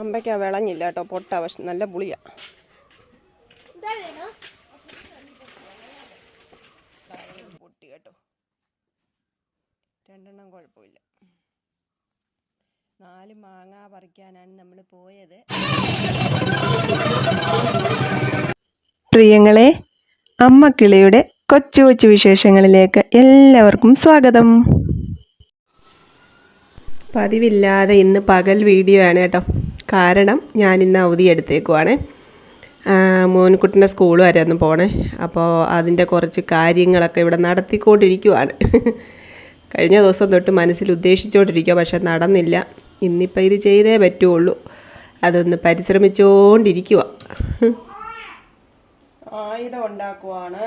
അമ്പയ്ക്ക വിളഞ്ഞില്ല കേട്ടോ പൊട്ട പക്ഷെ നല്ല പുളിയാ. പൊട്ടി കേട്ടോ. രണ്ടെണ്ണം കുഴപ്പമില്ല. നാല് മാങ്ങ പറിക്കാനാണ് നമ്മൾ പോയത്. പ്രിയങ്ങളെ അമ്മ കിളിയുടെ കൊച്ചു കൊച്ചു വിശേഷങ്ങളിലേക്ക് എല്ലാവർക്കും സ്വാഗതം. പതിവില്ലാതെ ഇന്ന് പകൽ വീഡിയോ ആണ് കേട്ടോ. കാരണം ഞാൻ ഇന്ന് അവധി എടുത്തേക്കുവാണ്. മോൻകുട്ടിന്റെ സ്കൂൾ വരെ ഒന്ന് പോണേ. അപ്പോൾ അതിന്റെ കുറച്ച് കാര്യങ്ങളൊക്കെ ഇവിടെ നടത്തിക്കൊണ്ടിരിക്കുവാണ്. കഴിഞ്ഞ ദിവസം തൊട്ട് മനസ്സിൽ ഉദ്ദേശിച്ചുകൊണ്ടിരിക്കുക പക്ഷെ നടന്നില്ല. ഇന്നിപ്പോൾ ഇത് ചെയ്തേ പറ്റുള്ളൂ. അതൊന്ന് പരിശ്രമിച്ചുകൊണ്ടിരിക്കുക ആയുധം ഉണ്ടാക്കുവാണ്.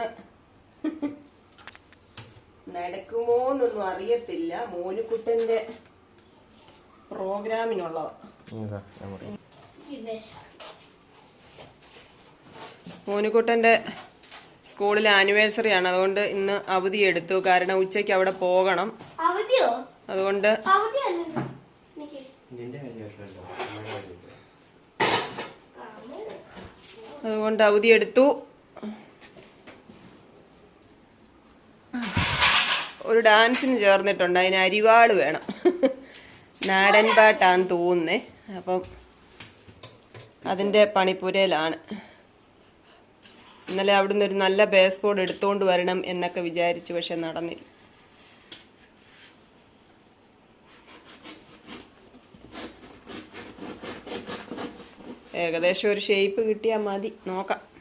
നടക്കുമോ എന്നൊന്നും അറിയത്തില്ല. മോനുകുട്ടന്റെ പ്രോഗ്രാമിനുള്ളതാണ് മോനുകുട്ടന്റെ സ്കൂളിൽ ആനിവേഴ്സറി ആണ്. അതുകൊണ്ട് ഇന്ന് അവധി എടുത്തു. കാരണം ഉച്ചയ്ക്ക് അവിടെ പോകണം. അവധിയോ? അതുകൊണ്ട് അതുകൊണ്ട് അവധി എടുത്തു. ഒരു ഡാൻസിന് ചേർന്നിട്ടുണ്ട്. അതിന് അരിവാൾ വേണം. നാടൻ പാട്ടാന്ന് തോന്നുന്നേ. അപ്പം അതിന്റെ പണിപ്പുരയിലാണ്. ഇന്നലെ അവിടുന്ന് ഒരു നല്ല ബേസ് ബോർഡ് എടുത്തുകൊണ്ട് വരണം എന്നൊക്കെ വിചാരിച്ചു പക്ഷെ നടന്നില്ല. ഏകദേശം ഒരു ഷേപ്പ് കിട്ടിയാൽ മതി. നോക്കാം.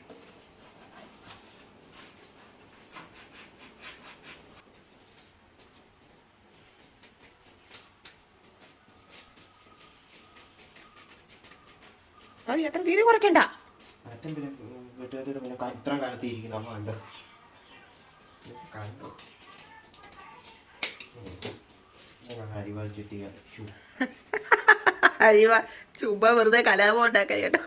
എത്ര വീതി കുറയ്ക്കണ്ട. കാലത്ത് ഇരിക്കുന്ന അമ്മ കണ്ടോ. അരിവ ചുമ്പ വെറുതെ കലാപം ഉണ്ടാക്കാൻ കേട്ടോ.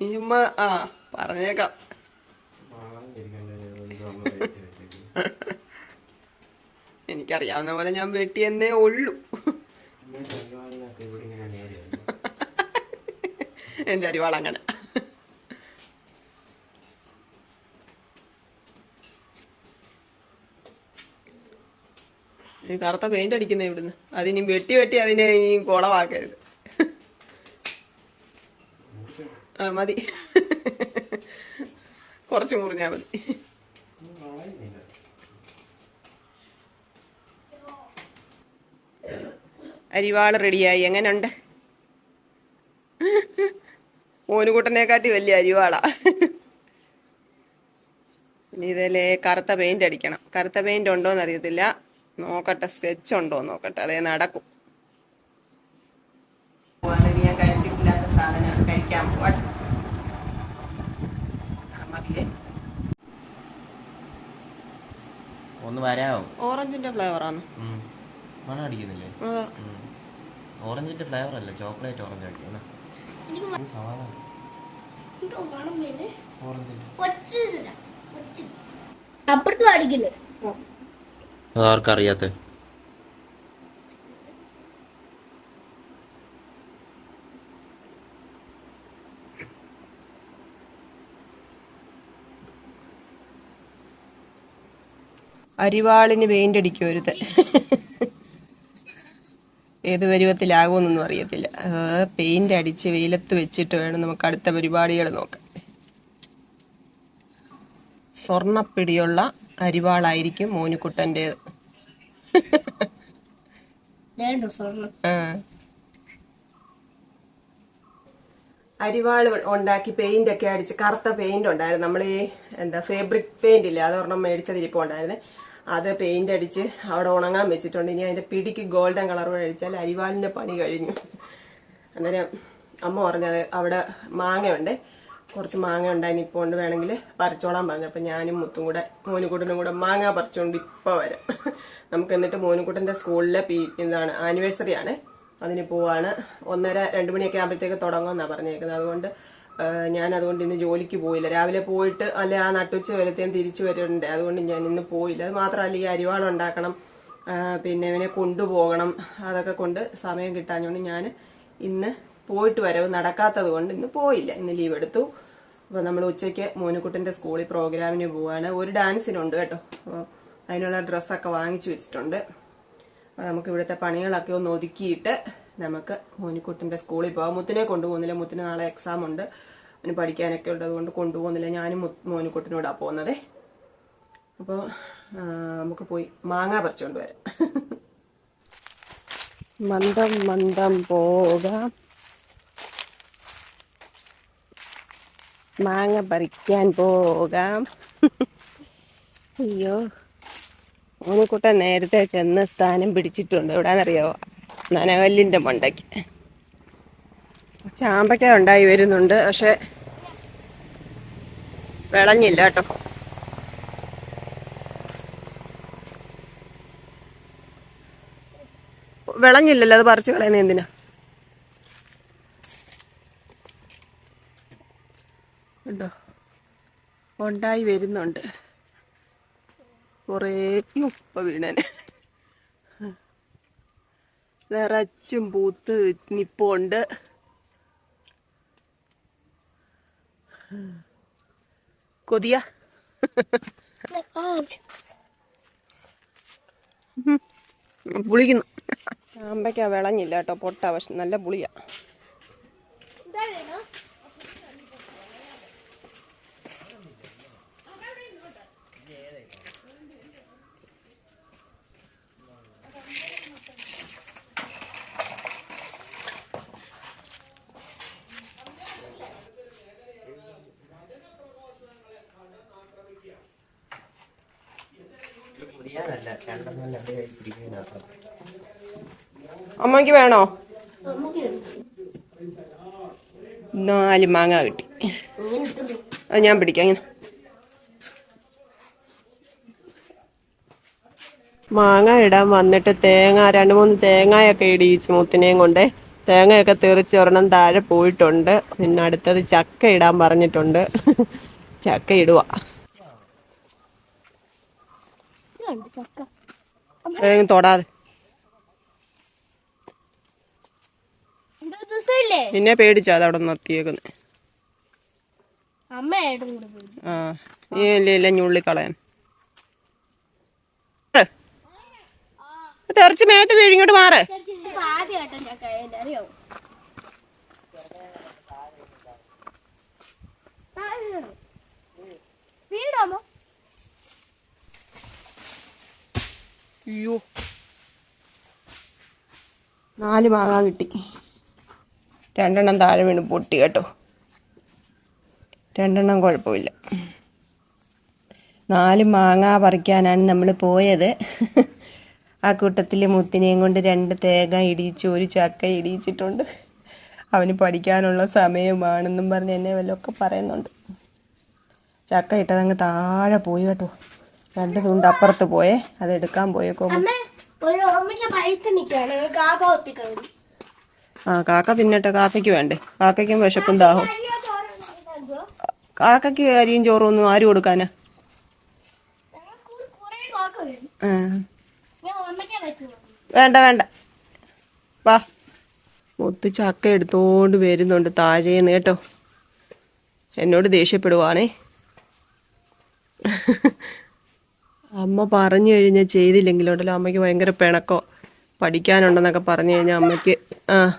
ഇമ്മ ആ പറഞ്ഞേക്കാം. എനിക്കറിയാവുന്ന പോലെ ഞാൻ വെട്ടിയെന്നേ ഉള്ളൂ അരിവാളിനൊക്കെ ഇവിടെ ഇങ്ങനെ നേരെയാണ് എന്റെ അടിവാള അങ്ങനെ കറുത്ത പെയിന്റ് അടിക്കുന്ന ഇവിടുന്ന്. അതിനി വെട്ടി വെട്ടി അതിനെ ഇനി കുളവാക്കരുത് ആ മതി. കുറച്ച് മുറിഞ്ഞാ മതി. അരിവാൾ റെഡിയായി എങ്ങനെയുണ്ട് മോനുകൂട്ടനെക്കാട്ടി വലിയ അരിവാളാ. ഇനി ഇതിലെ കറുത്ത പെയിന്റ് അടിക്കണം. കറുത്ത പെയിന്റ് ഉണ്ടോന്ന് അറിയത്തില്ല. നോക്കട്ടെ സ്കെച്ച് ഉണ്ടോ നോക്കട്ടെ. അതേ നടക്കും. ഞാൻ കഴിച്ചിട്ടില്ലാത്ത സാധനമാണ് കഴിക്കാൻ ഒന്ന് വരാമോ ഓറഞ്ചിന്റെ ഫ്ലേവറാണ് മണം അടിക്കുന്നില്ലേ? ഓറഞ്ചിന്റെ ഫ്ലേവർ അല്ല ചോക്ലേറ്റ് ഓറഞ്ച് അടിക്കുന്ന. സമാധാനം എന്തോ മണം വേണേ ഓറഞ്ചിന്റെ ഒച്ചില്ല അപ്പുറത്തും അടിക്കില്ലേ ആർക്കറിയാത്ത അരിവാളിന് പെയിന്റ് അടിക്കും ഏത് പരുവത്തിലാകുമെന്നൊന്നും അറിയത്തില്ല. പെയിന്റ് അടിച്ച് വെയിലത്ത് വെച്ചിട്ട് വേണം നമുക്ക് അടുത്ത പരിപാടികൾ നോക്കാൻ. സ്വർണപ്പിടിയുള്ള അരിവാളായിരിക്കും മോനുക്കുട്ടന്റേത് ആ. ഉണ്ടാക്കി പെയിന്റ് ഒക്കെ അടിച്ച് കറുത്ത പെയിന്റ് ഉണ്ടായിരുന്നു. നമ്മൾ ഈ എന്താ ഫേബ്രിക് പെയിന്റ് ഇല്ല? അതൊരെണ്ണം മേടിച്ചത് ഇരിപ്പുണ്ടായിരുന്നേ അത് പെയിന്റ് അടിച്ച് അവിടെ ഉണങ്ങാൻ വെച്ചിട്ടുണ്ട്. ഇനി അതിന്റെ പിടിക്ക് ഗോൾഡൻ കളർ കൂടെ അടിച്ചാൽ അരിവാളിന്റെ പണി കഴിഞ്ഞു. അന്നേരം അമ്മ പറഞ്ഞത് അവിടെ മാങ്ങയുണ്ട്. കുറച്ച് മാങ്ങ ഉണ്ടായി ഇപ്പോൾ കൊണ്ട് വേണമെങ്കിൽ പറിച്ചോളാൻ പറഞ്ഞു. അപ്പം ഞാനും മുത്തും കൂടെ മോനുകൂട്ടനും കൂടെ മാങ്ങ പറിച്ചുകൊണ്ട് ഇപ്പോൾ വരാം. നമുക്ക് എന്നിട്ട് മോനുകൂട്ടന്റെ സ്കൂളിലെ എന്താണ് ആനിവേഴ്സറി ആണ്. അതിന് പോവാണ്. ഒന്നര രണ്ട് മണിയൊക്കെ ആകുമ്പോഴത്തേക്ക് തുടങ്ങുമെന്നാണ് പറഞ്ഞേക്കുന്നത്. അതുകൊണ്ട് ഞാൻ അതുകൊണ്ട് ഇന്ന് ജോലിക്ക് പോയില്ല. രാവിലെ പോയിട്ട് അല്ലെ ആ നട്ടുച്ച വലത്തേം തിരിച്ചു വരുന്നുണ്ട് അതുകൊണ്ട് ഞാൻ ഇന്ന് പോയില്ല. അത് മാത്രമല്ല ഈ അരിവാളം ഉണ്ടാക്കണം. പിന്നെ ഇവനെ കൊണ്ടുപോകണം. അതൊക്കെ കൊണ്ട് സമയം കിട്ടാഞ്ഞുകൊണ്ട് ഞാൻ ഇന്ന് പോയിട്ട് വരവ് നടക്കാത്തത് കൊണ്ട് ഇന്ന് പോയില്ല. ഇന്ന് ലീവ് എടുത്തു. അപ്പോൾ നമ്മൾ ഉച്ചയ്ക്ക് മോനുകുട്ടന്റെ സ്കൂളിൽ പ്രോഗ്രാമിന് പോവാണ്. ഒരു ഡാൻസിനുണ്ട് കേട്ടോ. അതിനുള്ള ഡ്രസ്സൊക്കെ വാങ്ങിച്ചു വെച്ചിട്ടുണ്ട്. അപ്പോൾ നമുക്ക് ഇവിടുത്തെ പണികളൊക്കെ ഒന്ന് ഒതുക്കിയിട്ട് നമുക്ക് മോനിക്കുട്ടിന്റെ സ്കൂളിൽ പോകാം മുത്തിനെ കൊണ്ടുപോകുന്നില്ല. മുത്തിന് നാളെ എക്സാം ഉണ്ട്. അവന് പഠിക്കാനൊക്കെ ഉള്ളത് കൊണ്ട് കൊണ്ടുപോകുന്നില്ല. ഞാനും മു- പോകുന്നതേ. അപ്പോൾ നമുക്ക് പോയി മാങ്ങ പറിച്ചുകൊണ്ട് വരാം. മന്ദം മന്ദം പോകാം. മാങ്ങ പറിക്കാൻ പോകാം. അയ്യോ. ഓനിക്കുട്ട നേരത്തെ ചെന്ന് സ്ഥാനം പിടിച്ചിട്ടുണ്ട്. എവിടാന്നറിയാവോ? നനകല്ലിന്റെ മണ്ടയ്ക്ക്. ചാമ്പയ്ക്ക ഉണ്ടായി വരുന്നുണ്ട് പക്ഷെ വിളഞ്ഞില്ല കേട്ടോ. വിളഞ്ഞില്ലല്ലോ അത് പറിച്ചു കളയുന്ന എന്തിനാ? ഉണ്ടോ ഉണ്ടായി വരുന്നുണ്ട്. കുറേ ഉപ്പ വീണന്. നിറച്ചും പൂത്ത് നിപ്പുണ്ട്. കൊതിയ? പുളിക്കുന്നു. ചാമ്പയ്ക്ക വിളഞ്ഞില്ല കേട്ടോ പൊട്ട പക്ഷെ നല്ല പുളിയാ. അമ്മയ്ക്ക് വേണോ. നാല് മാങ്ങ കിട്ടി. അത് ഞാൻ പിടിക്കാം ഇങ്ങനെ. മാങ്ങ ഇടാൻ വന്നിട്ട് തേങ്ങ രണ്ട് മൂന്ന് തേങ്ങയൊക്കെ ഇടിയിച്ച് മുത്തിനെയും കൊണ്ട്. തേങ്ങയൊക്കെ തെറിച്ച് ഒരെണ്ണം താഴെ പോയിട്ടുണ്ട്. പിന്നെ അടുത്തത് ചക്ക ഇടാൻ പറഞ്ഞിട്ടുണ്ട്. ചക്ക ഇടുക തൊടാതെ. ഇവിടെ നിന്നെ പിന്നെ പേടിച്ചാ അത് അവിടെ നിർത്തിയേക്കുന്നത് അമ്മയായിട്ടും കൂടെ പോയി ആ നീ അല്ലേ ഇല്ല ഞുള്ളിക്കളയാൻ. തെറിച്ച് മേത്ത് വീഴും ഇങ്ങോട്ട് മാറ്. അയ്യോ. നാല് മാങ്ങ കിട്ടി. രണ്ടെണ്ണം താഴെ വീണ് പൊട്ടി കേട്ടോ. രണ്ടെണ്ണം കുഴപ്പമില്ല. നാല് മാങ്ങ പറിക്കാനാണ് നമ്മൾ പോയത്. ആ കൂട്ടത്തിൽ മുത്തിനെയും കൊണ്ട് രണ്ട് തേങ്ങ ഇടിയിച്ച് ഒരു ചക്ക ഇടിയിച്ചിട്ടുണ്ട്. അവന് പഠിക്കാനുള്ള സമയമാണെന്നും പറഞ്ഞ് എന്നെ വല്ലതൊക്കെ പറയുന്നുണ്ട്. ചക്ക ഇട്ടതങ്ങ് താഴെ പോയി കേട്ടോ. രണ്ട് തുണ്ട് അപ്പുറത്ത് പോയേ. അത് എടുക്കാൻ പോയേക്കോ. ആ കാക്ക തിന്നട്ടെ കാക്കയ്ക്ക് വേണ്ടേ? കാക്കയ്ക്കും വിശപ്പും ദാഹവും. കാക്കയ്ക്ക് അരിയും ചോറും ഒന്നും ആരും കൊടുക്കാനാ? വേണ്ട വേണ്ട. വാ. ഒത്തു ചക്ക എടുത്തോണ്ട് വരുന്നുണ്ട് താഴേന്ന് കേട്ടോ. എന്നോട് ദേഷ്യപ്പെടുവാണേ. അമ്മ പറഞ്ഞു കഴിഞ്ഞാൽ ചെയ്തില്ലെങ്കിലുണ്ടല്ലോ അമ്മയ്ക്ക് ഭയങ്കര പിണക്കോ. പഠിക്കാനുണ്ടെന്നൊക്കെ പറഞ്ഞു കഴിഞ്ഞാൽ അമ്മയ്ക്ക് ആ.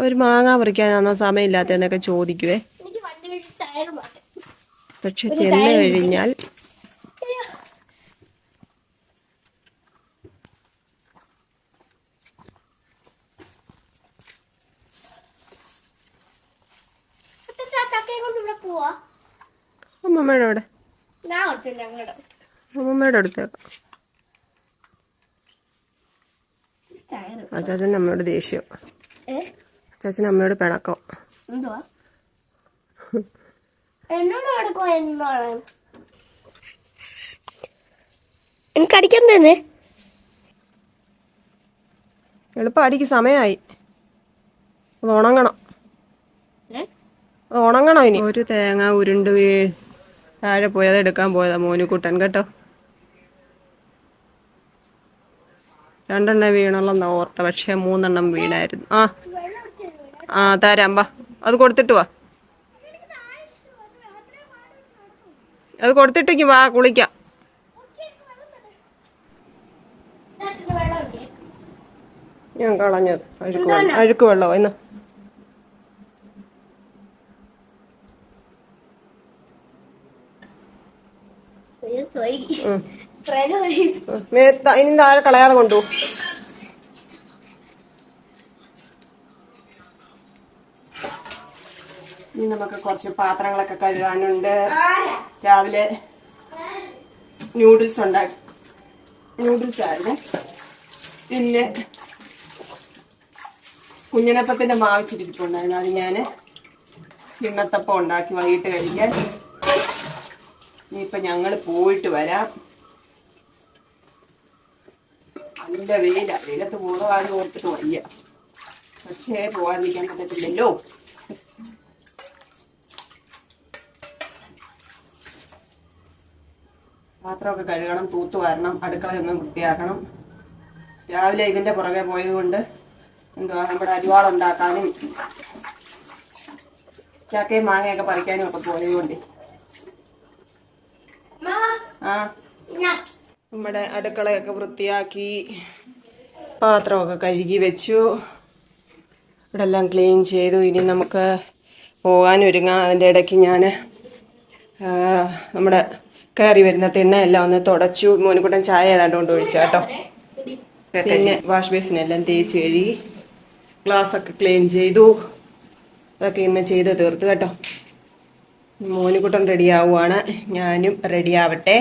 ഒരു മാങ്ങ പറിക്കാനാണോ സമയമില്ലാത്തതെന്നൊക്കെ ചോദിക്കുവേ. പക്ഷെ ചെന്ന് കഴിഞ്ഞാൽ അമ്മമ്മയുടെ അവിടെ. അമ്മമ്മയുടെ അടുത്തേക്ക് അച്ചാച്ചൻ അമ്മയോട് ദേഷ്യം. ചേച്ചന് അമ്മയോട് പിണക്കോ. എന്തുവാ? എന്നോട് എനിക്ക് അടിക്കാൻ തന്നെ. എളുപ്പം അടിക്ക് സമയമായി ഉണങ്ങണം. ഉണങ്ങണോ ഇനി. ഒരു തേങ്ങ ഉരുണ്ട് വീ താഴെ പോയത് എടുക്കാൻ പോയതാ മോനുക്കുട്ടൻ കേട്ടോ? രണ്ടെണ്ണം വീണല്ലോ ഓർത്ത? പക്ഷേ മൂന്നെണ്ണം വീണായിരുന്നു. ആ. ആ തരാം വാ. അത് കൊടുത്തിട്ട് വാ. അത് കൊടുത്തിട്ടേക്ക് വാ കുളിക്കാം. ഞാൻ കളഞ്ഞത് അഴുക്ക് വെള്ളം. അഴുക്ക് വെള്ളമോ. മേത്ത ഇനി താഴെ കളയാതെ കൊണ്ടു ഇനി നമുക്ക് കുറച്ച് പാത്രങ്ങളൊക്കെ കഴുകാനുണ്ട്? രാവിലെ ന്യൂഡിൽസ് ഉണ്ടാക്കി ന്യൂഡിൽസ് ആയിരുന്നു. പിന്നെ കുഞ്ഞിനപ്പത്തിന്റെ മാവിച്ചിരിപ്പുണ്ടായിരുന്നു അത് ഞാൻ കിണ്ണത്തപ്പം ഉണ്ടാക്കി വൈകിട്ട് കഴിക്കാൻ. ഇനിയിപ്പൊ ഞങ്ങൾ പോയിട്ട് വരാം. നല്ല വെയില. വെയിലത്ത് പോകാതെ ഓർത്തിട്ട് വയ്യ. പക്ഷേ പോകാതിരിക്കാൻ പറ്റത്തില്ലല്ലോ. പാത്രമൊക്കെ കഴുകണം തൂത്ത് വരണം അടുക്കളയൊന്നും വൃത്തിയാക്കണം. രാവിലെ ഇതിന്റെ പുറകെ പോയതുകൊണ്ട് എന്തുവാ നമ്മുടെ അരിവാളുണ്ടാക്കാനും ചക്കയും മാങ്ങയൊക്കെ പറിക്കാനും ഒക്കെ പോയത് കൊണ്ട് ആ. നമ്മുടെ അടുക്കളയൊക്കെ വൃത്തിയാക്കി പാത്രമൊക്കെ കഴുകി വെച്ചു. ഇവിടെ എല്ലാം ക്ലീൻ ചെയ്തു. ഇനി നമുക്ക് പോകാൻ ഒരുങ്ങാം. അതിന്റെ ഇടയ്ക്ക് ഞാൻ നമ്മുടെ കയറി വരുന്ന തിണ്ണയെല്ലാം ഒന്ന് തുടച്ചു. മോനിക്കുട്ടൻ ചായ ഏതാണ്ട് കൊണ്ട് ഒഴിച്ചു കേട്ടോ. പിന്നെ വാഷ് ബേസിനെല്ലാം തേച്ച് കഴുകി ഒക്കെ ക്ലീൻ ചെയ്തു. അതൊക്കെ ഇന്ന് ചെയ്ത് തീർത്തു കേട്ടോ. മോനിക്കുട്ടൻ റെഡി ആവുകയാണ് ഞാനും റെഡി ആവട്ടെ.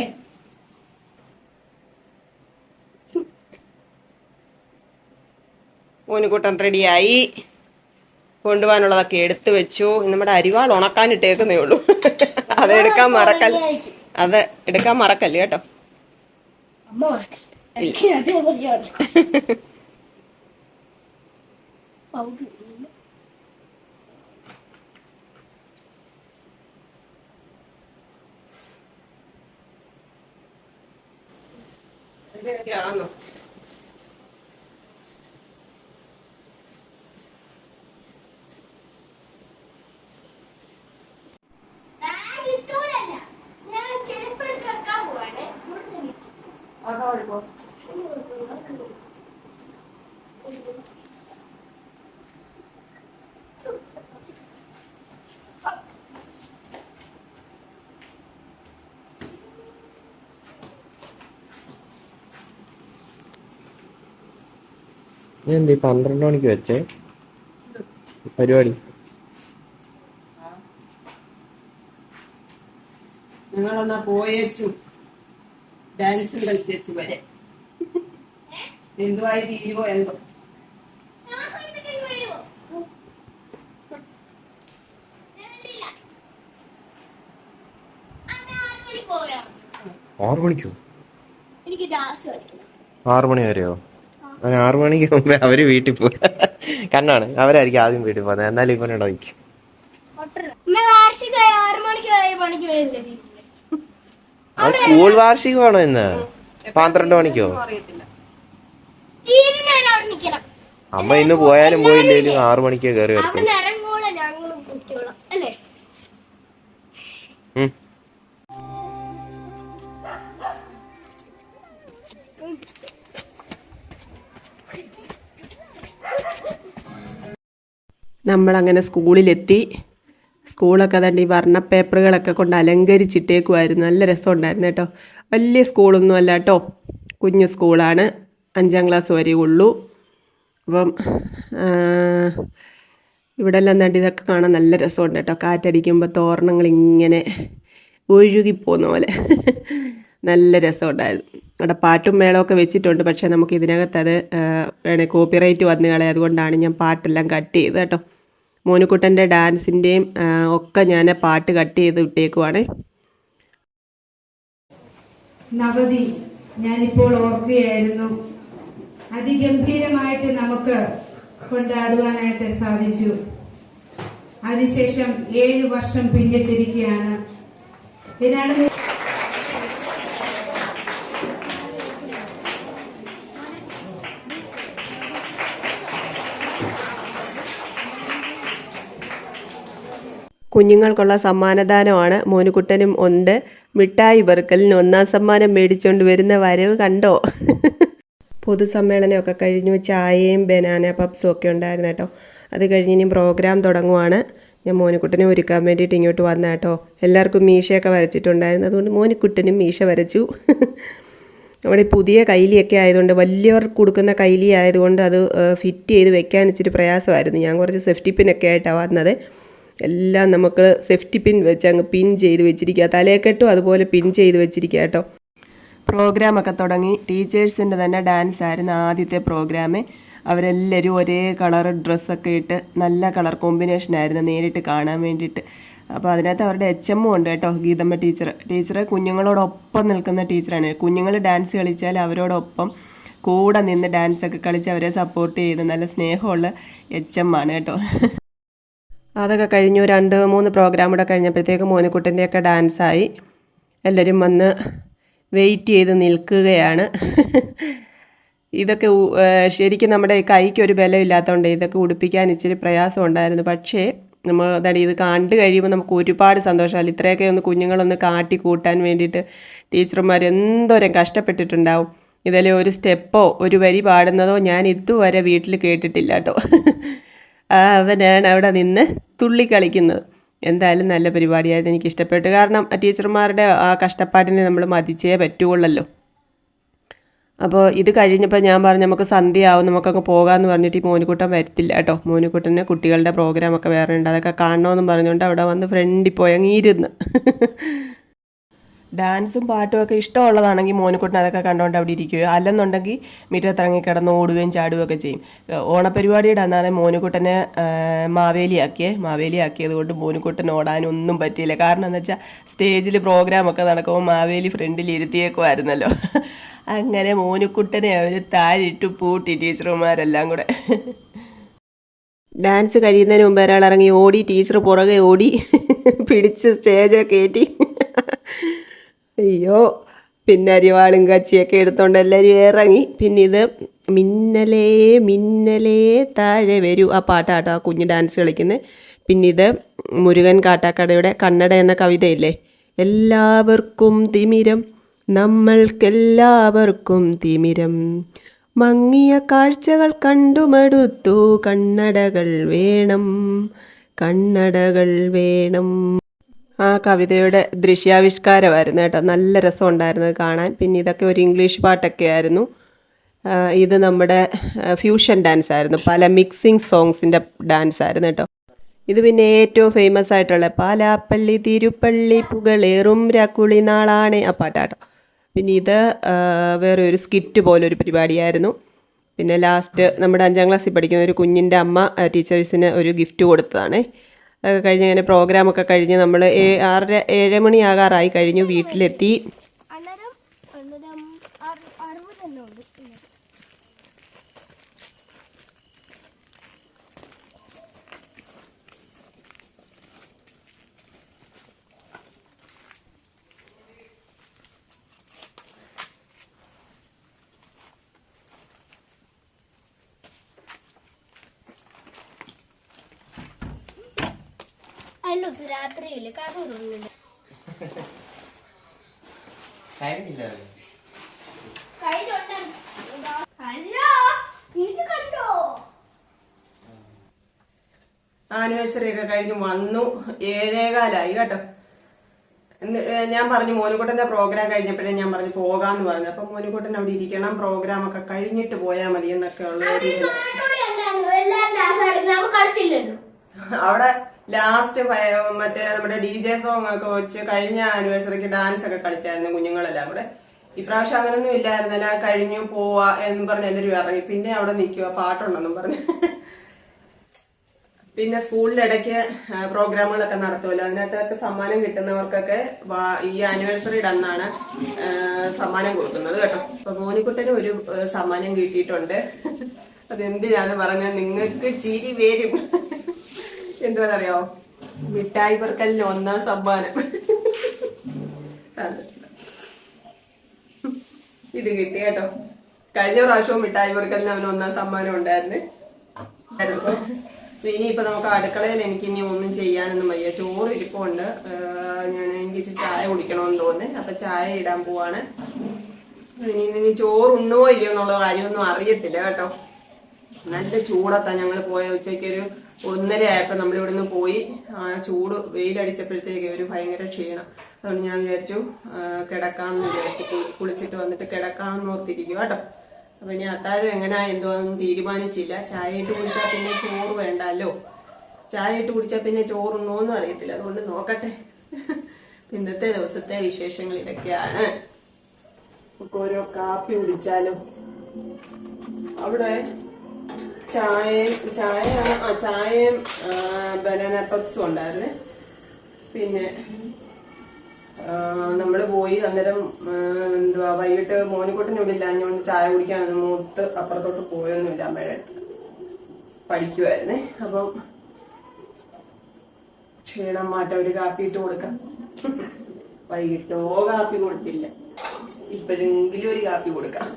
മോനിക്കുട്ടൻ റെഡിയായി കൊണ്ടുപോകാനുള്ളതൊക്കെ എടുത്തു വെച്ചു. നമ്മുടെ അരിവാൾ ഉണക്കാനിട്ടേക്കുന്നേ ഉള്ളൂ. അതെടുക്കാൻ മറക്കല്ല അത് എടുക്കാൻ മറക്കല്ലേ കേട്ടോ? അമ്മ ഉറക്കം. എനിക്ക് അതേ മതിയാണ്. പൗഡർ ഇല്ല. ബാഗ് ഇട്ടൂലല്ല. ഞാൻ ചെരുപ്പെടുത്ത് വെക്കാൻ പോവാണ്. ഇവിടുന്ന് എന്ത് പന്ത്രണ്ട് മണിക്ക് വെച്ചേ? പരിപാടി. നിങ്ങളെന്നാ പോയേച്ചു. ഡാൻസും കളിച്ചു വരെ എന്തുവായി തീരുവോ എന്തോ ആറ് മണിക്ക് ആറു മണി വരെയോ ആറു മുമ്പേ അവർ വീട്ടിൽ പോയി കണ്ണാണ് അവരായിരിക്കും ആദ്യം വീട്ടിൽ പോകുന്നത് എന്നാലും ഇവനോട് വയ്ക്കും ഇന്ന് വാർഷികമായി ആറ് മണിക്ക് ആയ മണിക്ക് വരില്ലേ സ്കൂൾ വാർഷികമാണോ ഇന്ന്? പന്ത്രണ്ട് മണിക്കോ? അമ്മ ഇന്ന് പോയാലും പോയില്ലേലും ആറു മണിക്ക് കയറി വരത്തു. നമ്മളങ്ങനെ സ്കൂളിലെത്തി. സ്കൂളൊക്കെ അതുകൊണ്ട് ഈ വർണ പേപ്പറുകളൊക്കെ കൊണ്ട് അലങ്കരിച്ചിട്ടേക്കുമായിരുന്നു നല്ല രസമുണ്ടായിരുന്നു കേട്ടോ. വലിയ സ്കൂളൊന്നും അല്ല കേട്ടോ. കുഞ്ഞു സ്കൂളാണ്. അഞ്ചാം ക്ലാസ് വരെ ഉള്ളൂ. അപ്പം ഇവിടെ എല്ലാം തണ്ടി ഇതൊക്കെ കാണാൻ നല്ല രസമുണ്ട് കേട്ടോ. കാറ്റടിക്കുമ്പോൾ തോരണങ്ങൾ ഇങ്ങനെ ഒഴുകിപ്പോകുന്ന പോലെ. നല്ല രസമുണ്ടായിരുന്നു. അവിടെ പാട്ടും മേളമൊക്കെ വെച്ചിട്ടുണ്ട്. പക്ഷേ നമുക്ക് ഇതിനകത്ത് അത് വേണേൽ കോപ്പിറൈറ്റ് വന്നു കളയും അതുകൊണ്ടാണ് ഞാൻ പാട്ടെല്ലാം കട്ട് ചെയ്ത് കേട്ടോ. മോനുക്കുട്ടന്റെ ഡാൻസിന്റെയും ഒക്കെ ഞാൻ പാട്ട് കട്ട് ചെയ്ത് വിട്ടേക്കുവാണ് നവതി ഞാനിപ്പോൾ ഓർക്കുകയായിരുന്നു. അതിഗംഭീരമായിട്ട് നമുക്ക് കൊണ്ടാടുവാനായിട്ട് സാധിച്ചു. അതിനുശേഷം ഏഴ് വർഷം പിന്നിട്ടിരിക്കുകയാണ്. ഇതാണ് കുഞ്ഞുങ്ങൾക്കുള്ള സമ്മാനദാനമാണ്. മോനുകുട്ടനും ഉണ്ട്. മിഠായി പെറുക്കലിന് ഒന്നാം സമ്മാനം മേടിച്ചുകൊണ്ട് വരുന്ന വരവ് കണ്ടോ? പൊതുസമ്മേളനമൊക്കെ കഴിഞ്ഞു. ചായയും ബനാന പപ്സും ഒക്കെ ഉണ്ടായിരുന്നു കേട്ടോ. അത് കഴിഞ്ഞ് ഇനി പ്രോഗ്രാം തുടങ്ങുവാണ്. ഞാൻ മോനുകുട്ടനെ ഒരുക്കാൻ വേണ്ടിയിട്ട് ഇങ്ങോട്ട് വന്ന കേട്ടോ. എല്ലാവർക്കും മീശയൊക്കെ വരച്ചിട്ടുണ്ടായിരുന്നു. അതുകൊണ്ട് മോനുകുട്ടനും മീശ വരച്ചു. ഈ പുതിയ കൈലിയൊക്കെ ആയതുകൊണ്ട് വലിയവർക്ക് കൊടുക്കുന്ന കൈലി ആയതുകൊണ്ട് അത് ഫിറ്റ് ചെയ്ത് വെക്കാൻ ഇച്ചിരി പ്രയാസമായിരുന്നു. ഞാൻ കുറച്ച് സേഫ്റ്റി പിന്നൊക്കെ ആയിട്ടാണ് വന്നത്. എല്ലാം നമുക്ക് സേഫ്റ്റി പിൻ വെച്ച് അങ്ങ് പിൻ ചെയ്ത് വെച്ചിരിക്കുക. തലയെക്കെട്ടും അതുപോലെ പിൻ ചെയ്ത് വെച്ചിരിക്കുക കേട്ടോ. പ്രോഗ്രാമൊക്കെ തുടങ്ങി. ടീച്ചേഴ്സിന്റെ തന്നെ ഡാൻസ് ആയിരുന്നു ആദ്യത്തെ പ്രോഗ്രാം അവരെല്ലാവരും ഒരേ കളർ ഡ്രസ്സൊക്കെ ഇട്ട് നല്ല കളർ കോമ്പിനേഷൻ ആയിരുന്നു നേരിട്ട് കാണാൻ വേണ്ടിയിട്ട്. അപ്പോൾ അതിനകത്ത് അവരുടെ എച്ച് എമ്മും ഉണ്ട് കേട്ടോ ഗീതമ്മ ടീച്ചർ ടീച്ചർ കുഞ്ഞുങ്ങളോടൊപ്പം നിൽക്കുന്ന ടീച്ചറാണ് കുഞ്ഞുങ്ങൾ ഡാൻസ് കളിച്ചാൽ അവരോടൊപ്പം കൂടെ നിന്ന് ഡാൻസൊക്കെ കളിച്ച് അവരെ സപ്പോർട്ട് ചെയ്ത് നല്ല സ്നേഹമുള്ള എച്ച് എം ആണ് കേട്ടോ. അതൊക്കെ കഴിഞ്ഞു. രണ്ട് മൂന്ന് പ്രോഗ്രാം കൂടെ കഴിഞ്ഞപ്പോഴത്തേക്ക് മോനുക്കുട്ടന്റെയൊക്കെ ഡാൻസായി എല്ലാവരും വന്ന് വെയിറ്റ് ചെയ്ത് നിൽക്കുകയാണ്. ഇതൊക്കെ ശരിക്കും നമ്മുടെ കൈക്ക് ഒരു ബലമില്ലാത്തതുകൊണ്ട് ഇതൊക്കെ ഉടുപ്പിക്കാൻ ഇച്ചിരി പ്രയാസം ഉണ്ടായിരുന്നു. പക്ഷേ നമ്മൾ അതാണ് ഇത് കണ്ടു കഴിയുമ്പോൾ നമുക്ക് ഒരുപാട് സന്തോഷമല്ല ഇത്രയൊക്കെ ഒന്ന് കുഞ്ഞുങ്ങളൊന്ന് കാട്ടി കൂട്ടാൻ വേണ്ടിയിട്ട് ടീച്ചർമാർ എന്തോരം കഷ്ടപ്പെട്ടിട്ടുണ്ടാവും. ഇതിലെ ഒരു സ്റ്റെപ്പോ ഒരു വരി പാടുന്നതോ ഞാൻ ഇതുവരെ വീട്ടിൽ കേട്ടിട്ടില്ല കേട്ടോ. അവനാണ് അവിടെ നിന്ന് തുള്ളി കളിക്കുന്നത് എന്തായാലും നല്ല പരിപാടിയായിരുന്നു. എനിക്ക് ഇഷ്ടപ്പെട്ടു കാരണം ടീച്ചർമാരുടെ ആ കഷ്ടപ്പാടിനെ നമ്മൾ മതിച്ചേ പറ്റുകയുള്ളല്ലോ. അപ്പോൾ ഇത് കഴിഞ്ഞപ്പോൾ ഞാൻ പറഞ്ഞു നമുക്ക് സന്ധ്യയാവും. നമുക്കങ്ങ് പോകാമെന്ന് പറഞ്ഞിട്ട് ഈ മോനുകുട്ടൻ വരത്തില്ല കേട്ടോ. മോനുകുട്ടന് കുട്ടികളുടെ പ്രോഗ്രാമൊക്കെ വേറെ ഉണ്ട്. അതൊക്കെ കാണണമെന്ന് പറഞ്ഞുകൊണ്ട് അവിടെ വന്ന് ഫ്രണ്ടിൽ പോയി അങ്ങ് ഇരുന്ന്. ഡാൻസും പാട്ടും ഒക്കെ ഇഷ്ടമുള്ളതാണെങ്കിൽ മോനുകുട്ടൻ അതൊക്കെ കണ്ടുകൊണ്ട് അവിടെ ഇരിക്കുകയോ അല്ലെന്നുണ്ടെങ്കിൽ മുറ്റത്തിറങ്ങി കിടന്ന് ഓടുകയും ചാടുകയും ഒക്കെ ചെയ്യും. ഓണപരിപാടിയുടെ അന്നാണ് മോനുകുട്ടനെ ഏഹ് മാവേലിയാക്കിയേ. മാവേലിയാക്കിയത് കൊണ്ട് മോനുകുട്ടൻ ഓടാനൊന്നും പറ്റിയില്ല. കാരണം എന്താ വെച്ചാൽ സ്റ്റേജിൽ പ്രോഗ്രാമൊക്കെ നടക്കുമ്പോൾ മാവേലി ഫ്രണ്ടിൽ ഇരുത്തിയേക്കുമായിരുന്നല്ലോ അങ്ങനെ മോനക്കുട്ടനെ അവർ താഴിട്ട് പൂട്ടി ടീച്ചർമാരെല്ലാം കൂടെ. ഡാൻസ് കഴിയുന്നതിന് മുമ്പ് ഒരാൾ ഇറങ്ങി ഓടി ടീച്ചർ പുറകെ ഓടി പിടിച്ച് സ്റ്റേജ് കയറ്റി. അയ്യോ പിന്നെ അരിവാളും കച്ചിയൊക്കെ എടുത്തോണ്ട് എല്ലാവരും ഇറങ്ങി. പിന്നെ ഇത് മിന്നലേ മിന്നലേ താഴെ വരൂ. ആ പാട്ടാട്ടോ ആ കുഞ്ഞ് ഡാൻസ് കളിക്കുന്നത് പിന്നെ ഇത് മുരുകൻ കാട്ടാക്കടയുടെ കണ്ണട എന്ന കവിതയില്ലേ? എല്ലാവർക്കും തിമിരം നമ്മൾക്കെല്ലാവർക്കും തിമിരം. മങ്ങിയ കാഴ്ചകൾ കണ്ടുമടുത്തു കണ്ണടകൾ വേണം കണ്ണടകൾ വേണം. ആ കവിതയുടെ ദൃശ്യാവിഷ്കാരമായിരുന്നു കേട്ടോ. നല്ല രസം ഉണ്ടായിരുന്നത് കാണാൻ. പിന്നെ ഇതൊക്കെ ഒരു ഇംഗ്ലീഷ് പാട്ടൊക്കെ ആയിരുന്നു. ഇത് നമ്മുടെ ഫ്യൂഷൻ ഡാൻസ് ആയിരുന്നു. പല മിക്സിംഗ് സോങ്സിന്റെ ഡാൻസ് ആയിരുന്നു കേട്ടോ. ഇത് പിന്നെ ഏറ്റവും ഫേമസ് ആയിട്ടുള്ള പാലാപ്പള്ളി തിരുപ്പള്ളി പുകളേറും രാക്കുളി നാളാണ് ആ പാട്ടാട്ടോ. പിന്നെ ഇത് വേറെ ഒരു സ്കിറ്റ് പോലെ ഒരു പരിപാടിയായിരുന്നു. പിന്നെ ലാസ്റ്റ് നമ്മുടെ അഞ്ചാം ക്ലാസ്സിൽ പഠിക്കുന്ന ഒരു കുഞ്ഞിന്റെ അമ്മ ടീച്ചേഴ്സിന് ഒരു ഗിഫ്റ്റ് കൊടുത്തതാണ്. അതൊക്കെ കഴിഞ്ഞ് അങ്ങനെ പ്രോഗ്രാമൊക്കെ കഴിഞ്ഞ് നമ്മൾ ആറര ഏഴ് മണിയാകാറായി കഴിഞ്ഞു വീട്ടിലെത്തി അന്നേരം അന്നേരം അറു- അറുപതെണ്ണം ഉണ്ട് ഇതിനകത്ത്. അല്ലോ രാത്രിയിൽ കഥ തോന്നുന്നില്ല ആനിവേഴ്സറി ഒക്കെ കഴിഞ്ഞ് വന്നു. ഏഴേകാലായി കേട്ടോ. ഞാൻ പറഞ്ഞു മോനുകുട്ടന്റെ പ്രോഗ്രാം കഴിഞ്ഞപ്പോഴേ ഞാൻ പറഞ്ഞു പോകാന്ന് പറഞ്ഞു. അപ്പൊ മോനുകുട്ടൻ അവിടെ ഇരിക്കണം പ്രോഗ്രാം ഒക്കെ കഴിഞ്ഞിട്ട് പോയാൽ മതി എന്നൊക്കെ ഉള്ള അവിടെ ലാസ്റ്റ് മറ്റേ നമ്മുടെ ഡി ജെ സോങ് ഒക്കെ വെച്ച് കഴിഞ്ഞ ആനിവേഴ്സറിക്ക് ഡാൻസ് ഒക്കെ കളിച്ചായിരുന്നു കുഞ്ഞുങ്ങളെല്ലാം കൂടെ. ഇപ്രാവശ്യം അങ്ങനൊന്നും ഇല്ലായിരുന്നല്ല കഴിഞ്ഞു പോവാ എന്ന് പറഞ്ഞ് എല്ലാവരും ഇറങ്ങി. പിന്നെ അവിടെ നിൽക്കുക പാട്ടുണ്ടെന്നും പറഞ്ഞ്. പിന്നെ സ്കൂളിലിടയ്ക്ക് പ്രോഗ്രാമുകളൊക്കെ നടത്തുമല്ലോ അതിനകത്തൊക്കെ സമ്മാനം കിട്ടുന്നവർക്കൊക്കെ ഈ ആനിവേഴ്സറിയുടെ അന്നാണ് സമ്മാനം കൊടുക്കുന്നത് കേട്ടോ. അപ്പൊ മോനിക്കുട്ടന് ഒരു സമ്മാനം കിട്ടിയിട്ടുണ്ട്. അതെന്തിനാണ് പറഞ്ഞാൽ നിങ്ങൾക്ക് ചിരി വരും. എന്തുവാണെന്നറിയോ മിഠായി പെർക്കലിന് ഒന്നാം സമ്മാനം. ഇത് കിട്ടി കേട്ടോ. കഴിഞ്ഞ പ്രാവശ്യവും മിഠായി പെർക്കലിന് അവന് ഒന്നാം സമ്മാനം ഉണ്ടായിരുന്നു. ഇനിയിപ്പോ നമുക്ക് അടുക്കളയിൽ എനിക്ക് ഇനി ഒന്നും ചെയ്യാനൊന്നും വയ്യ. ചോറ് ഇരിപ്പുണ്ട്. ഞാൻ എനിക്ക് ചായ കുടിക്കണമെന്ന് തോന്നി അപ്പൊ ചായ ഇടാൻ പോവാണ്. ഇനി ഇനി ചോറ് ഉണ്ണുവോ ഇല്ലയോ എന്നുള്ള കാര്യമൊന്നും അറിയത്തില്ല കേട്ടോ. നല്ല ചൂടത്താ ഞങ്ങൾ പോയ ഉച്ചയ്ക്ക് ഒരു ഒന്നര ആയപ്പോ നമ്മളിവിടെ നിന്ന് പോയി ചൂട് വെയിലടിച്ചപ്പോഴത്തേക്ക് ഒരു ഭയങ്കര ക്ഷീണം. അതുകൊണ്ട് ഞാൻ വിചാരിച്ചു കിടക്കാമെന്ന് വിചാരിച്ചു. കുളിച്ചിട്ട് വന്നിട്ട് കിടക്കാമെന്ന് ഓർത്തിരിക്കും കേട്ടോ. അപ്പൊ ഇനി അത്താഴം എങ്ങനെയാ എന്തോന്നും തീരുമാനിച്ചില്ല. ചായ ഇട്ട് കുടിച്ചാൽ പിന്നെ ചോറ് വേണ്ടല്ലോ. ചായ ഇട്ട് കുടിച്ചാൽ പിന്നെ ചോറുണ്ടോന്നും അറിയത്തില്ല. അതുകൊണ്ട് നോക്കട്ടെ. ഇന്നത്തെ ദിവസത്തെ വിശേഷങ്ങൾ ഇതൊക്കെയാണ്. ഓരോ കാപ്പി കുടിച്ചാലും. അവിടെ ചായയും ചായ ആ ചായയും ബനാന പപ്സും ഉണ്ടായിരുന്നേ. പിന്നെ നമ്മൾ പോയി അന്നേരം എന്തുവാ വൈകിട്ട് മോനിക്കുട്ടന്റെ ഇവിടെ ഇല്ലാഞ്ഞുകൊണ്ട് ചായ കുടിക്കാൻ മൂത്ത് അപ്പുറത്തോട്ട് പോയൊന്നുമില്ല അമ്മയുടെ അടുത്ത് പഠിക്കുമായിരുന്നേ അപ്പം ക്ഷീണം മാറ്റം ഒരു കാപ്പി ഇട്ട് കൊടുക്കാം. വൈകിട്ടോ കാപ്പി കൊടുത്തില്ല. ഇപ്പോഴെങ്കിലും ഒരു കാപ്പി കൊടുക്കാം.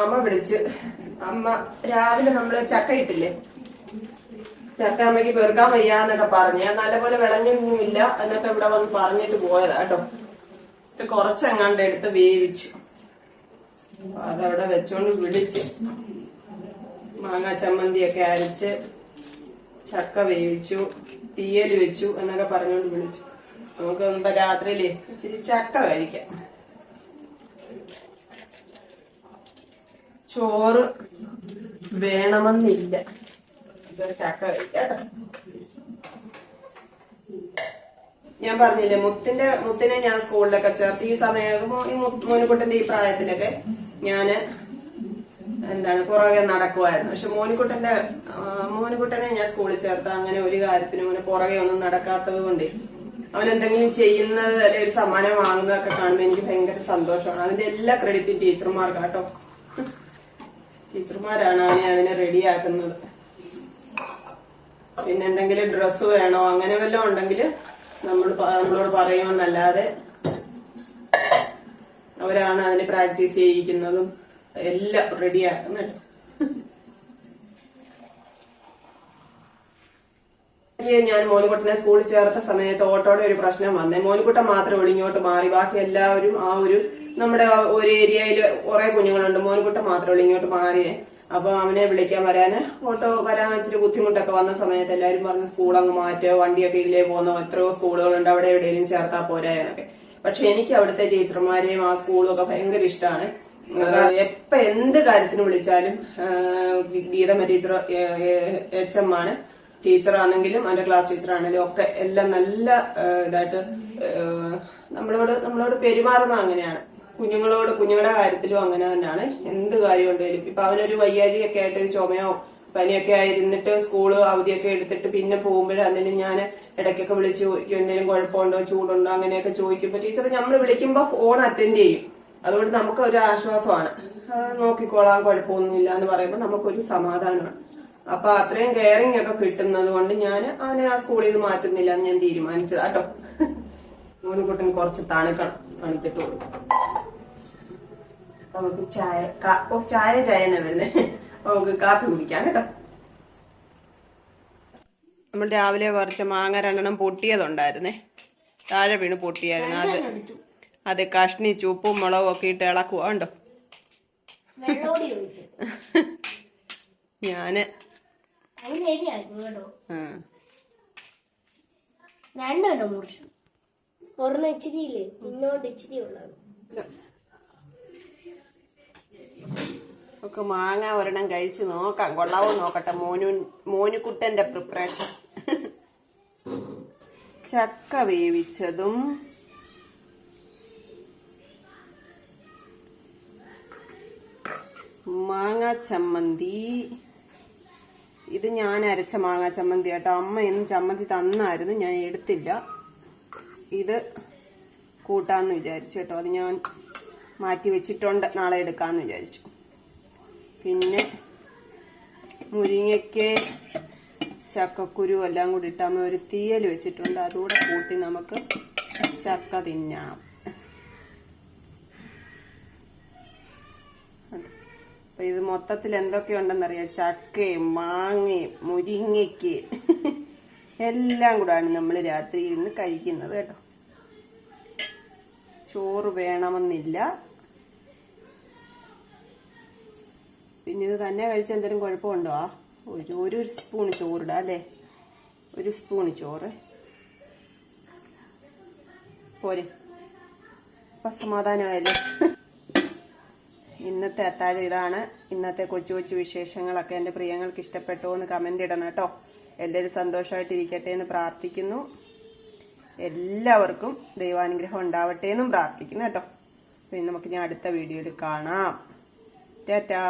അമ്മ വിളിച്ച്. അമ്മ രാവിലെ നമ്മൾ ചക്കയിട്ടില്ലേ ചക്ക അമ്മയ്ക്ക് പെറുക്കാൻ വയ്യാന്നൊക്കെ പറഞ്ഞു. ഞാൻ നല്ലപോലെ വിളഞ്ഞൊന്നുമില്ല എന്നൊക്കെ ഇവിടെ വന്ന് പറഞ്ഞിട്ട് പോയതാ കേട്ടോ. ഇത് കുറച്ചെങ്ങാണ്ട് എടുത്ത് വേവിച്ചു. അതവിടെ വെച്ചോണ്ട് വിളിച്ച്. മാങ്ങ ചമ്മന്തിയൊക്കെ അരച്ച് ചക്ക വേവിച്ചു തീയൽ വെച്ചു എന്നൊക്കെ പറഞ്ഞോണ്ട് വിളിച്ചു. നമുക്ക് രാത്രിയിൽ? ഇച്ചിരി ചക്ക കഴിക്കാം. ചോറ് വേണമെന്നില്ല. ചക്ക ഞാൻ പറഞ്ഞില്ലേ മുത്തിന്റെ മുത്തിനെ ഞാൻ സ്കൂളിലൊക്കെ ചേർത്ത്. ഈ സമയമാകുമ്പോ ഈ മു- മോനിക്കുട്ടന്റെ ഈ പ്രായത്തിലൊക്കെ ഞാൻ എന്താണ് പുറകെ നടക്കുമായിരുന്നു പക്ഷെ മോനിക്കുട്ടന്റെ മോനുകുട്ടനെ ഞാൻ സ്കൂളിൽ ചേർത്ത. അങ്ങനെ ഒരു കാര്യത്തിനും അവന് പുറകെ ഒന്നും നടക്കാത്തത് കൊണ്ട് അവൻ എന്തെങ്കിലും ചെയ്യുന്നത് അല്ലെ ഒരു സമ്മാനം വാങ്ങുന്നതൊക്കെ കാണുമ്പോൾ എനിക്ക് ഭയങ്കര സന്തോഷമാണ്. അതിന്റെ എല്ലാ ക്രെഡിറ്റും ടീച്ചർമാർക്കാട്ടോ ടീച്ചർമാരാണ് അവനെ അതിനെ റെഡിയാക്കുന്നത്. പിന്നെ എന്തെങ്കിലും ഡ്രസ്സ് വേണോ അങ്ങനെ വല്ലതും ഉണ്ടെങ്കിൽ നമ്മൾ നമ്മളോട് പറയുമെന്നല്ലാതെ അവരാണ് അതിന് പ്രാക്ടീസ് ചെയ്യിക്കുന്നതും എല്ലാം റെഡിയാക്കുന്നത്. ഞാൻ മോനുകുട്ടനെ സ്കൂളിൽ ചേർത്ത സമയത്ത് ഓട്ടോയുടെ ഒരു പ്രശ്നം വന്നേ. മോനുകുട്ടൻ മാത്രം ഇങ്ങോട്ട് മാറി. ബാക്കി എല്ലാവരും ആ ഒരു നമ്മുടെ ഒരു ഏരിയയിൽ കുറെ കുഞ്ഞുങ്ങളുണ്ട്. മോനുകുട്ടം മാത്രമേ ഉള്ളൂ ഇങ്ങോട്ട് മാറിയേ. അപ്പൊ അവനെ വിളിക്കാൻ വരാന്. ഓട്ടോ വരാൻ ഇച്ചിരി ബുദ്ധിമുട്ടൊക്കെ വന്ന സമയത്ത് എല്ലാവരും പറഞ്ഞു സ്കൂൾ അങ്ങ് മാറ്റുക വണ്ടിയൊക്കെ ഇല്ലേ പോകുന്ന എത്രയോ സ്കൂളുകളുണ്ട്. അവിടെ എവിടെയെങ്കിലും ചേർത്താ പോരാ എന്നൊക്കെ. പക്ഷെ എനിക്ക് അവിടുത്തെ ടീച്ചർമാരെയും ആ സ്കൂളും ഒക്കെ ഭയങ്കര ഇഷ്ടമാണ് എപ്പ എന്ത് കാര്യത്തിന് വിളിച്ചാലും ഗീതമ്മ ടീച്ചർ എച്ച് എം ആണ്. ടീച്ചറാണെങ്കിലും അവന്റെ ക്ലാസ് ടീച്ചറാണെങ്കിലും ഒക്കെ എല്ലാം നല്ല ഇതായിട്ട് നമ്മളോട് നമ്മളോട് പെരുമാറുന്ന അങ്ങനെയാണ്. കുഞ്ഞുങ്ങളോട് കുഞ്ഞുങ്ങളുടെ കാര്യത്തിലും അങ്ങനെ തന്നെയാണ്. എന്ത് കാര്യം ഉണ്ടെങ്കിലും. ഇപ്പൊ അവനൊരു വയ്യാഴിയൊക്കെ ആയിട്ട് ചുമയോ പനിയൊക്കെ ആയിരുന്നിട്ട് സ്കൂൾ അവധിയൊക്കെ എടുത്തിട്ട് പിന്നെ പോകുമ്പോഴാണെങ്കിലും ഞാൻ ഇടയ്ക്കൊക്കെ വിളിച്ച് ചോദിക്കും എന്തെങ്കിലും കുഴപ്പമുണ്ടോ ചൂടുണ്ടോ അങ്ങനെയൊക്കെ ചോദിക്കുമ്പോൾ ടീച്ചർ നമ്മൾ വിളിക്കുമ്പോൾ ഫോൺ അറ്റൻഡ് ചെയ്യും. അതുകൊണ്ട് നമുക്ക് ഒരു ആശ്വാസമാണ്. നോക്കിക്കോളാം കുഴപ്പമൊന്നുമില്ല എന്ന് പറയുമ്പോൾ നമുക്കൊരു സമാധാനമാണ്. അപ്പൊ അത്രയും കെയറിംഗ് ഒക്കെ കിട്ടുന്നത് കൊണ്ട് ഞാൻ അവനെ ആ സ്കൂളിൽ നിന്ന് മാറ്റുന്നില്ല എന്ന് ഞാൻ തീരുമാനിച്ചതാട്ടോ മൂന്ന് മൂന്നുകുട്ടൻ കുറച്ച് തണുക്കണം. തണുത്തിട്ട് കൊടുക്കും. നമുക്ക് ചായ ഓ ചായ ചായ തന്നെ വരുന്നത് നമുക്ക് കാപ്പി കുടിക്കാം കേട്ടോ. നമ്മൾ രാവിലെ കുറച്ച് മാങ്ങ രണ്ടെണ്ണം പൊട്ടിയതുണ്ടായിരുന്നേ. താഴെ വീണ് പൊട്ടിയായിരുന്നു. അത് അത് കഷ്ണി ചുപ്പും മുളകും ഒക്കെ ഇട്ട് ഇളക്കുക ഉണ്ടോ ഞാൻ രണ്ടെണ്ണം മുറിച്ചു. ഒരെണ്ണം ഇച്ചിരി ഇല്ലേ ഇച്ചിരി ഉള്ളത് ഒക്കെ മാങ്ങ ഒരെണ്ണം കഴിച്ച് നോക്കാം. കൊള്ളാവോ നോക്കട്ടെ. മോനു മോനുകുട്ടന്റെ പ്രിപ്പറേഷൻ ചക്ക വേവിച്ചതും മാങ്ങ ചമ്മന്തി. ഇത് ഞാൻ അരച്ച മാങ്ങ ചമ്മന്തി കേട്ടോ. അമ്മ ഇന്ന് ചമ്മന്തി തന്നായിരുന്നു. ഞാൻ എടുത്തില്ല. ഇത് കൂട്ടാന്ന് വിചാരിച്ചു കേട്ടോ. അത് ഞാൻ മാറ്റി വെച്ചിട്ടുണ്ട്. നാളെ എടുക്കാന്ന് വിചാരിച്ചു. പിന്നെ മുരിങ്ങയ്ക്ക് ചക്കക്കുരു എല്ലാം കൂടി ഇട്ടാൽ ഒരു തീയൽ വെച്ചിട്ടുണ്ട്. അതുകൂടെ കൂട്ടി നമുക്ക് ചക്ക തിന്നാം. അപ്പം ഇത് മൊത്തത്തിൽ എന്തൊക്കെയുണ്ടെന്നറിയാം ചക്കയും മാങ്ങയും മുരിങ്ങയ്ക്ക് എല്ലാം കൂടാണ് നമ്മൾ രാത്രി ഇന്ന് കഴിക്കുന്നത് കേട്ടോ. ചോറ് വേണമെന്നില്ല. പിന്നെ ഇത് തന്നെ കഴിച്ച എന്തെങ്കിലും കുഴപ്പമുണ്ടോ? ഒരു ഒരു സ്പൂൺ ചോറിടാം അല്ലേ? ഒരു സ്പൂൺ ചോറ്. പോരെ. അപ്പം സമാധാനമായല്ലോ. ഇന്നത്തെ അത്താഴം ഇതാണ്. ഇന്നത്തെ കൊച്ചു കൊച്ചു വിശേഷങ്ങളൊക്കെ എന്റെ പ്രിയങ്ങൾക്ക് ഇഷ്ടപ്പെട്ടോ എന്ന് കമന്റ് ഇടണം കേട്ടോ. എല്ലാവരും സന്തോഷമായിട്ടിരിക്കട്ടെ എന്ന് പ്രാർത്ഥിക്കുന്നു. എല്ലാവർക്കും ദൈവാനുഗ്രഹം ഉണ്ടാവട്ടെ എന്നും പ്രാർത്ഥിക്കുന്നു കേട്ടോ. പിന്നെ നമുക്ക് ഞാൻ അടുത്ത വീഡിയോയിൽ കാണാം. ടാറ്റാ.